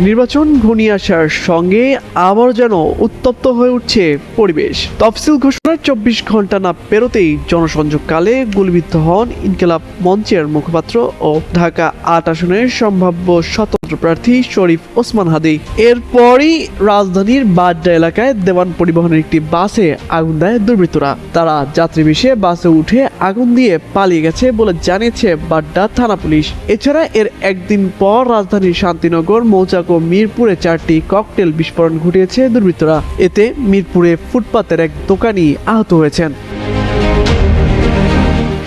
নির্বাচন ঘনিয়ে আসার সঙ্গে আবার যেন উত্তপ্ত হয়ে উঠছে পরিবেশ। তফসিল ঘোষণার চব্বিশ ঘণ্টা না পেরোতেই জনসংযোগকালে গুলিবিদ্ধ হন ইনকেলাব মঞ্চের মুখপাত্র ও ঢাকা আট আসনের সম্ভাব্য স্বতন্ত্র প্রার্থী শরীফ ওসমান হাদি। এরপরই রাজধানীর বাড্ডা এলাকায় দেওয়ান পরিবহনের একটি বাসে আগুন দেয় দুর্বৃত্তরা। তারা যাত্রী বেশে বাসে উঠে আগুন দিয়ে পালিয়ে গেছে বলে জানিয়েছে বাড্ডা থানা পুলিশ। এছাড়া এর একদিন পর রাজধানীর শান্তিনগর, মৌচাক ও মিরপুরে চারটি ককটেল বিস্ফোরণ ঘটিয়েছে দুর্বৃত্তরা। এতে মিরপুরে ফুটপাতের এক দোকানি আহত হয়েছেন।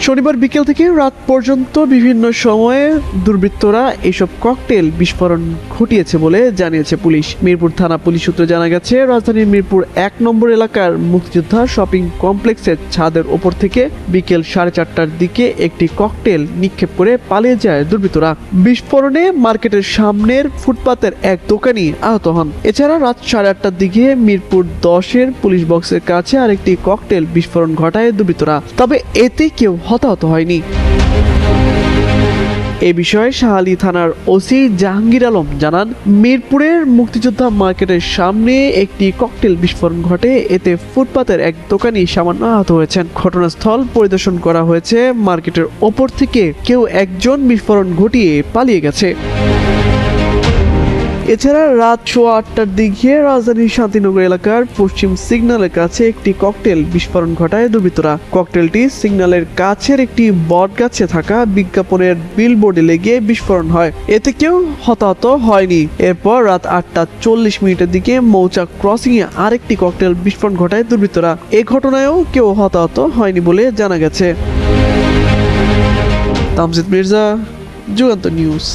শনিবার বিকেল থেকে রাত পর্যন্ত বিভিন্ন সময়ে দুর্বৃত্তরা এসব ককটেল বিস্ফোরণ ঘটিয়েছে বলে জানিয়েছে পুলিশ। মিরপুর থানা পুলিশ সূত্রে জানা গেছে, রাজধানীর মিরপুর এক নম্বর এলাকার মুক্তিযোদ্ধা শপিং কমপ্লেক্সের ছাদের ওপর থেকে বিকেল সাড়ে চারটার দিকে একটি ককটেল নিক্ষেপ করে পালিয়ে যায় দুর্বৃত্তরা। বিস্ফোরণে মার্কেটের সামনের ফুটপাতের এক দোকানি আহত হন। এছাড়া রাত সাড়ে আটটার দিকে মিরপুর দশের পুলিশ বক্সের কাছে আরেকটি ককটেল বিস্ফোরণ ঘটায় দুর্বৃত্তরা। তবে এতে কেউ হতাহত হয়নি। এ বিষয়ে শাহালি থানার ওসি জাহাঙ্গীর আলম জানান, মিরপুরের মুক্তিযোদ্ধা মার্কেটের সামনে একটি ককটেল বিস্ফোরণ ঘটে। এতে ফুটপাতের এক দোকানি সামান্য আহত হয়েছেন। ঘটনাস্থল পরিদর্শন করা হয়েছে। মার্কেটের ওপর থেকে কেউ একজন বিস্ফোরণ ঘটিয়ে পালিয়ে গেছে। এছাড়া রাত সোয়া আটটার দিকে রাজধানীর শান্তিনগর এলাকার পশ্চিম সিগন্যালের কাছে একটি ককটেল বিস্ফোরণ ঘটায় দুর্বৃত্তরা। ককটেলটি সিগন্যালের কাছের একটি বট গাছে থাকা বিজ্ঞাপনের বিলবোর্ডে লেগে বিস্ফোরণ হয়। এতে কেউ হতাহত হয়নি। এরপর রাত আটটা চল্লিশ মিনিটের দিকে মৌচাক ক্রসিং এ আরেকটি ককটেল বিস্ফোরণ ঘটায় দুর্বৃত্তরা। এ ঘটনায়ও কেউ হতাহত হয়নি বলে জানা গেছে। তামজিদ মির্জা, যুগান্ত নিউজ।